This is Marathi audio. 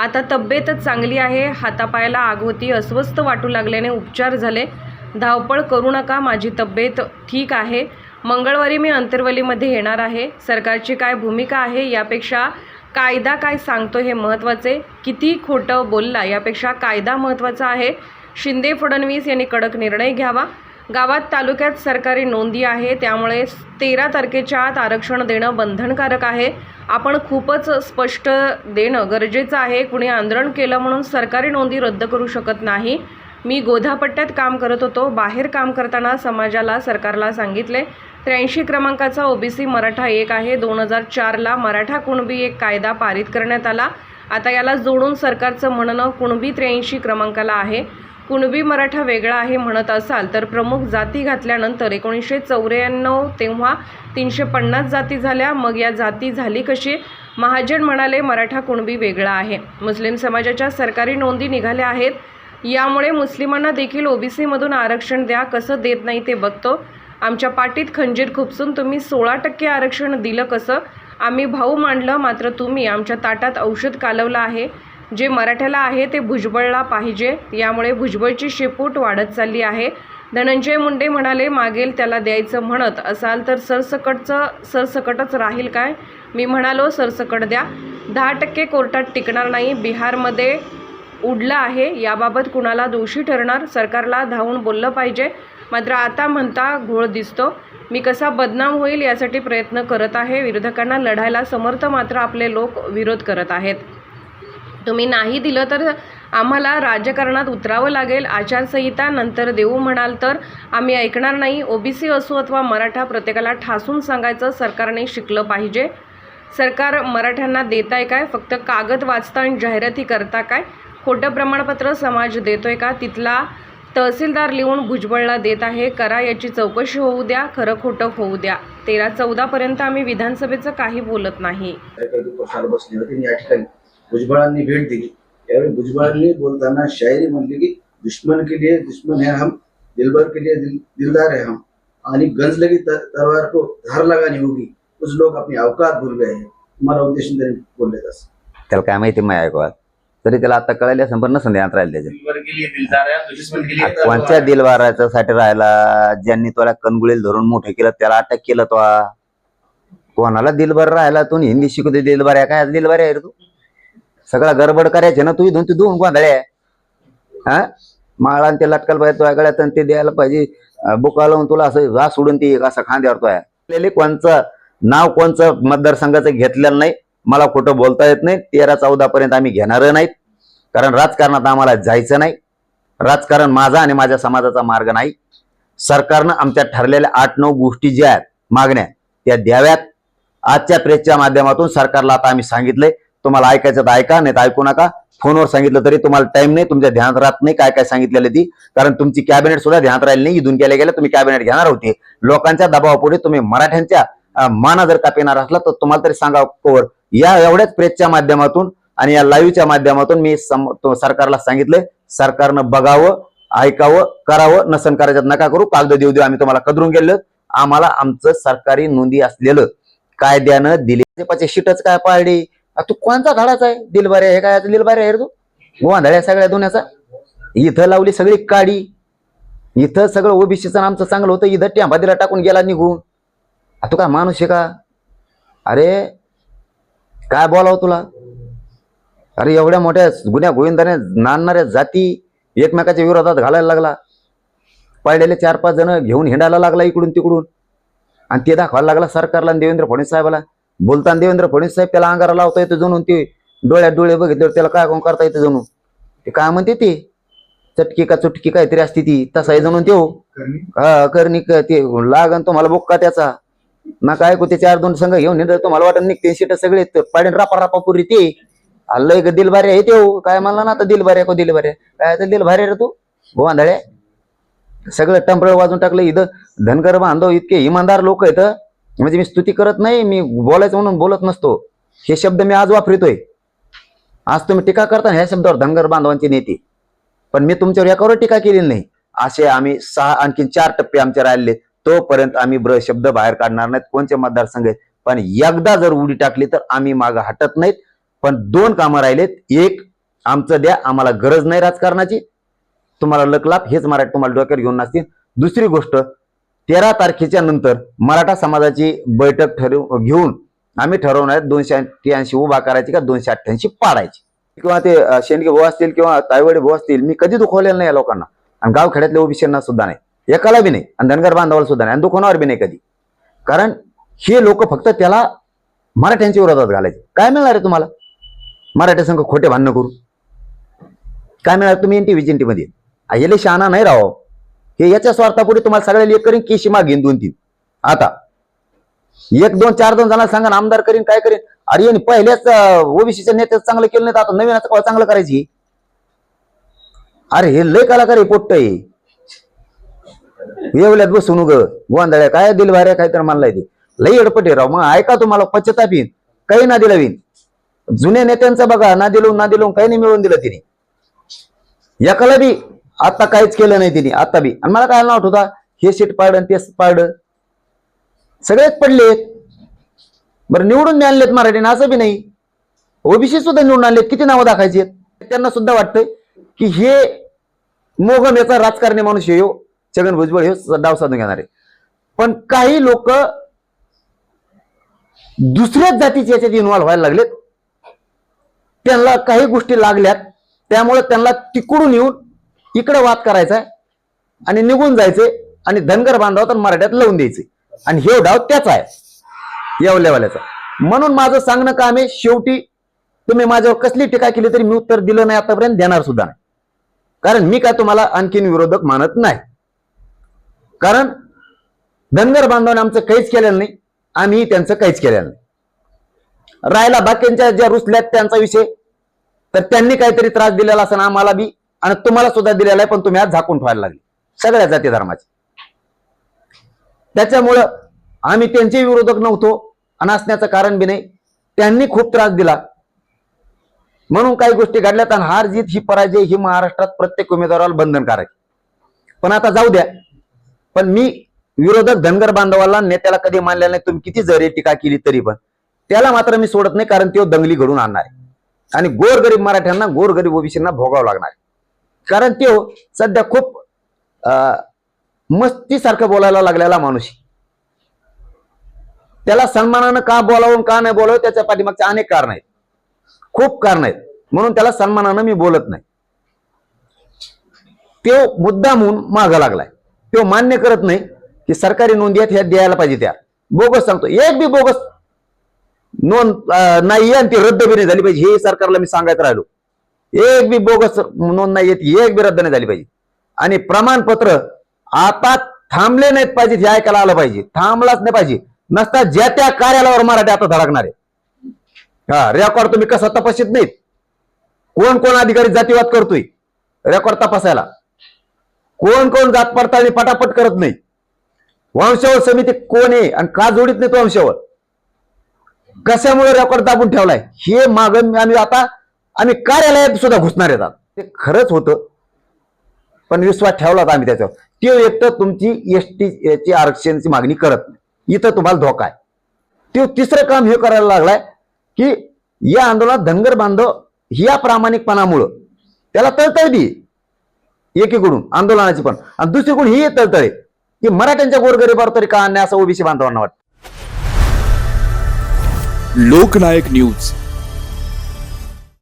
आता तब्येतच चांगली आहे हातापायाला आग होती अस्वस्थ वाटू लागल्याने उपचार झाले. धावपळ करू नका माझी तब्येत ठीक आहे. मंगळवारी मी अंतरवलीमध्ये येणार आहे. सरकारची काय भूमिका आहे यापेक्षा कायदा काय सांगतो हे महत्त्वाचे? किती खोटं बोलला यापेक्षा कायदा महत्त्वाचा आहे. शिंदे फडणवीस यांनी कडक निर्णय घ्यावा. गावात तालुक्यात सरकारी नोंदी आहे. त्यामुळे तेरा तारखेच्या आत आरक्षण देणं बंधनकारक आहे. आपण खूपच स्पष्ट देणं गरजेचं आहे. कुणी आंदोलन केलं म्हणून सरकारी नोंदी रद्द करू शकत नाही. मी गोधापट्ट्यात काम करत होतो. बाहेर काम करताना समाजाला सरकारला सांगितले. त्र्याऐंशी क्रमांकाचा ओबीसी मराठा एक आहे. दोन हजार चारला मराठा कुणबी एक कायदा पारित करण्यात आला. आता याला जोडून सरकारचं म्हणणं कुणबी त्र्याऐंशी क्रमांकाला आहे. कुणबी मराठा वेगळा आहे म्हणत असाल तर प्रमुख जाती घातल्यानंतर एकोणीसशे चौऱ्याण्णव तेव्हा तीनशे पन्नास जाती झाल्या. मग या जाती झाली कशी? महाजन म्हणाले मराठा कुणबी वेगळा आहे. मुस्लिम समाजाच्या सरकारी नोंदी निघाल्या आहेत. यामुळे मुस्लिमांना देखील ओबीसीमधून आरक्षण द्या. कसं देत नाही ते बघतो. आमच्या पाठीत खंजीर खुपसून तुम्ही सोळा टक्के आरक्षण दिलं कसं? आम्ही भाऊ मांडलं मात्र तुम्ही आमच्या ताटात औषध कालवलं आहे. जे मराठ्याला आहे ते भुजबळला पाहिजे. यामुळे भुजबळची शेपूट वाढत चालली आहे. धनंजय मुंडे म्हणाले मागेल त्याला द्यायचं म्हणत असाल तर सरसकटचं सरसकटच राहील काय मी म्हणालो सरसकट द्या. दहा टक्के कोर्टात टिकणार नाही. बिहारमध्ये उडलं आहे. याबाबत कुणाला दोषी ठरणार? सरकारला धावून बोललं पाहिजे. मात्र आता म्हणता घोळ दिसतो. मी कसा बदनाम होईल यासाठी प्रयत्न करत आहे. विरोधकांना लढायला समर्थ मात्र आपले लोक विरोध करत आहेत. तुम्ही नाही दिलं तर आम्हाला राजकारणात उतरावं लागेल. आचारसंहिता नंतर देऊ म्हणाल तर आम्ही ऐकणार नाही. ओबीसी असो अथवा मराठा प्रत्येकाला ठासून सांगायचं सरकारने शिकलं पाहिजे. सरकार मराठ्यांना देत आहे काय? फक्त कागद वाचता आणि जाहिराती करता काय? खोटं प्रमाणपत्र समाज देतोय का? तिथला तहसीलदार लिहून भुजबळला देत आहे. करा याची चौकशी होऊ द्या. खरं खोटं होऊ द्या. तेरा चौदापर्यंत आम्ही विधानसभेचं काही बोलत नाही. भुजबळांनी भेट दिली. त्यावेळी भुजबळांनी बोलताना शायरी म्हणली की दुश्मन के लिए दुश्मन है हम दिलबर के लिए दिल, दिलदार है हम. आणि गंज लगी त- तलवार को धार लगानी होगी. कुछ लोग अपनी अवकात भूल गए हैं. तुम्हाला उद्देशून त्यांनी बोलले तसं त्याला काय माहिती माय ऐकवात तरी त्याला आता कळायला संपूर्ण संध्यात राहील त्याच्या दिलबर के लिए दिलदार है दुश्मन के लिए आ, कोणत्या दिलवाराच्या साठी राहिला? ज्यांनी तुला कणगुळील धरून मोठं केलं त्याला अटक केलं तो कोणाला दिलबर राहिला? तू हिंदी शिकवते दिलबर आहे काय दिलबर आहे रे तू. सगळा गडबड करायचे ना तुझी इथून तू दोन गोंधळे. हा? माळा ते लटकाल पाहिजे तुझ्या गळ्यात आणि ते द्यायला पाहिजे. बुका लावून तुला असं घास सोडून ती असं खांद्यावर तो आहे कोणचं नाव कोणचं मतदारसंघाचं घेतलेलं नाही. मला खोटं बोलता येत नाही. तेरा चौदा पर्यंत आम्ही घेणार नाहीत. कारण राजकारणात आम्हाला जायचं नाही. राजकारण माझा आणि माझ्या समाजाचा मार्ग नाही. सरकारनं आमच्या ठरलेल्या आठ नऊ गोष्टी ज्या आहेत मागण्या त्या द्याव्यात. आजच्या प्रेसच्या माध्यमातून सरकारला आता आम्ही सांगितलंय तुम्हाला ऐकायचं तर ऐका नाही तर ऐकू नका. फोनवर सांगितलं तरी तुम्हाला टाइम नाही तुमच्या ध्यानात राहत नाही काय काय सांगितलेलं ती. कारण तुमची कॅबिनेट सुद्धा ध्यानात राहिली नाही. इथून गेल्या गेल्या तुम्ही कॅबिनेट घेणार होते. लोकांच्या दबावापुढे तुम्ही मराठ्यांच्या माना जर का पेणार असला तर तुम्हाला तरी सांगा कोवर. या एवढ्याच प्रेसच्या माध्यमातून आणि या लाईव्हच्या माध्यमातून मी सम- सरकारला सांगितलंय सरकारनं बघावं ऐकावं करावं नसन करायच्यात नका करू. कागद देऊ देऊ आम्ही तुम्हाला कदरून गेलो आम्हाला आमचं सरकारी नोंदी असलेलं कायद्यानं दिले पाचे शीटच काय पाळली? तू कोणचा घाडाचा आहे? दिलबारे हे काय? दिलबारे आहे रे तू? गोंधळ्या सगळ्या दोन्याचा? इथं लावली सगळी काडी. इथं सगळं ओबीसीचं आमचं चांगलं होतं. इथं टेंबा दिला टाकून गेला निघून. तू काय माणूस आहे का? अरे काय बोलावं तुला? अरे एवढ्या मोठ्या गुन्ह्या गोविंदाने नाणणाऱ्या जाती एकमेकाच्या विरोधात घालायला लागला. पडलेले चार पाच जण घेऊन हिंडायला लागला इकडून तिकडून. आणि ते दाखवायला लागला सरकारला आणि देवेंद्र फडणवीस साहेबाला. बोलताना देवेंद्र फडणवीस साहेब त्याला अंगारा लावता येतो जणून ते डोळ्यात डोळे बघितल्यावर त्याला काय कोण करता येतं जणू ते काय म्हणते ते? चटकी का चुटकी काहीतरी असते ती तसा आहे जणून त्यो. हा करणी ते लागन तुम्हाला बोक्का त्याचा. ना काय ते चार दोन संघ घेऊन तुम्हाला वाटत निघते. सीट सगळे पाडीन रापा रापा पुरी ते. आलं दिल भारी आहे ते काय म्हणला ना आता दिल भारी को दिल भारी काय तर दिल भारी रे तू? गोवांधळे सगळं टंपळ वाजून टाकलं इथं. धनगर बांधव इतके इमानदार लोक आहेत म्हणजे मी स्तुती करत नाही मी बोलायचं म्हणून बोलत नसतो. हे शब्द मी आज वापरतोय. आज तुम्ही टीका करता ह्या शब्दावर धनगर बांधवांची नेते. पण मी तुमच्यावर एकावर टीका केलेली नाही. असे आम्ही सहा आणखी चार टप्पे आमचे राहिले तोपर्यंत आम्ही ब्र शब्द बाहेर काढणार नाहीत. कोणते मतदारसंघ आहेत? पण एकदा जर उडी टाकली तर आम्ही मागं हटत नाहीत. पण दोन कामं राहिलेत. एक आमचं द्या आम्हाला गरज नाही राजकारणाची. तुम्हाला लकलाप हेच मराठी तुम्हाला डोक्यावर घेऊन नसतील दुसरी गोष्ट तेरा तारखेच्या नंतर मराठा समाजाची बैठक ठरव घेऊन आम्ही ठरवणार दोनशे अठ्ठ्याऐंशी उभा करायची का दोनशे अठ्ठ्याऐंशी पाडायची. किंवा ते अं, शेंडगे भाऊ असतील किंवा तायवडे भाऊ असतील मी कधी दुखवलेलं नाही या लोकांना. आणि गावखेड्यातल्या ओबीसींना सुद्धा नाही. एकाला बी नाही आणि धनगर बांधवाला सुद्धा नाही आणि दुखवणार बी नाही कधी. कारण हे लोक फक्त त्याला मराठ्यांच्या विरोधात घालायचे. काय मिळणार आहे तुम्हाला? मराठी संघ खोटे भांडणं करू. काय मिळणार? तुम्ही एन टी विजेंटी मध्ये. आयले शहाणा नाही राहो. हे याच्या स्वार्थापुढे तुम्हाला सगळ्या एक करीन केशी मागेन दोन तीन. आता एक दोन चार दोन जणांना सांगा आमदार करीन काय करीन. अरे यांनी पहिल्याच ओबीसीच्या नेत्याचं चांगलं केलं नाही तर आता नवीन आता चांगलं करायची? अरे हे लय कलाकार आहे पोट्ट आहे. येवल्यात बसून उग गोंधळ्या काय दिल भाऱ्या काय तर मानलाय ते. लई अडपटे राव मग ऐका तुम्हाला पश्चाताप येईन काही ना दिला विन जुन्या नेत्यांचा बघा ना दिलो ना दिलो काही नाही मिळवून दिलं तिने. एकाला बी आता काहीच केलं नाही तिने आता बी. आणि मला काय नाव होता हे सीट पाडन ते पाड. सगळेच पडलेत बरं निवडून आणलेत मराठीने असं बी नाही. ओबीसी सुद्धा निवडून आणलेत. किती नावं दाखायची त्यांना सुद्धा वाटतंय की हे मोगम याचा राजकारणी माणूस हे छगन भुजबळ हे डाव साधून घेणार आहे. पण काही लोक दुसऱ्याच जातीचे याच्यात इन्व्हॉल्व्ह व्हायला लागलेत. त्यांना काही गोष्टी लागल्यात. त्यामुळे त्यांना तिकडून येऊन इकडे वाद करायचा आणि निघून जायचे आणि धनगर बांधव तर मराठ्यात लावून द्यायचे. आणि हे डाव त्याचा आहे. येवल्यावाल्याचा म्हणून माझं सांगणं काम आहे शेवटी तुम्ही माझ्यावर कसली टीका केली तरी मी उत्तर दिलं नाही आतापर्यंत देणार सुद्धा नाही. कारण मी काय तुम्हाला आणखीन विरोधक मानत नाही. कारण धनगर बांधवाने आमचं काहीच केलेलं नाही आम्ही त्यांचं काहीच केलेलं नाही. राहिला बाकींच्या ज्या रुसल्यात त्यांचा विषय तर त्यांनी काहीतरी त्रास दिलेला असं आम्हाला बी. आणि तुम्हाला सुद्धा दिलेला आहे पण तुम्ही आज झाकून ठेवायला लागले. सगळ्या जाती धर्माचे. त्याच्यामुळं आम्ही त्यांचे विरोधक नव्हतो आणि असण्याचं कारण बी नाही. त्यांनी खूप त्रास दिला. म्हणून काही गोष्टी घडल्यात आणि हार जीत ही पराजय ही महाराष्ट्रात प्रत्येक उमेदवाराला बंधनकारक पण आता जाऊ द्या. पण मी विरोधक धनगर बांधवाला नेत्याला कधी मानलेला नाही तुम्ही किती जरी टीका केली तरी पण. त्याला मात्र मी सोडत नाही कारण तो दंगली घडून आणणार आहे. आणि गोरगरीब मराठ्यांना गोरगरीब ओबीसींना भोगावं लागणार आहे. कारण तो सध्या खूप मस्तीसारखं बोलायला लागलेला माणूस त्याला सन्मानानं का बोलावून का नाही बोलावं त्याच्या पाठीमागचे अनेक कारण आहेत. खूप कारण आहेत. म्हणून त्याला सन्मानानं मी बोलत नाही. तो मुद्दा म्हणून मागा लागलाय. तो मान्य करत नाही की सरकारी नोंदी आहेत ह्या द्यायला पाहिजे त्या. बोगस सांगतो. एक बी बोगस नोंद नाही आणि ती रद्द बी नाही झाली पाहिजे. हे सरकारला मी सांगायचं राहिलो. एक बी बोगस नोंद नाही येत एक बी रद्द नाही झाली पाहिजे. आणि प्रमाणपत्र आता थांबले नाहीत पाहिजे हे ऐकायला आलं पाहिजे. थांबलाच नाही पाहिजे. नसता ज्या त्या कार्यालयावर मराठी आता धडकणार आहे. हा रेकॉर्ड तुम्ही कसं तपासित नाहीत? कोण कोण अधिकारी जातीवाद करतोय? रेकॉर्ड तपासायला. कोण कोण जात पडताळणी पटापट करत नाही? वंशावळ समिती कोण आहे आणि का जोडीत नाही तो वंशावळ? कशामुळे रेकॉर्ड दाबून ठेवलाय? हे माग आम्ही आता आम्ही कार्यालयात सुद्धा घुसणार येतात. ते खरंच होतं. पण विश्वास ठेवला आम्ही त्याच्यावर. ते एक तर तुमची एस टी आरक्षणची मागणी करत नाही. इथं तुम्हाला धोका आहे. ते तिसरं काम हे करायला लागलाय की या आंदोलनात धनगर बांधव या प्रामाणिकपणामुळं त्याला तळतळली एकीकडून आंदोलनाची पण. आणि दुसरीकडून ही तळतळे की मराठ्यांच्या गोरगरीबावर तरी का अन्याय असं ओबीसी बांधवांना वाटतं? लोकनायक न्यूज.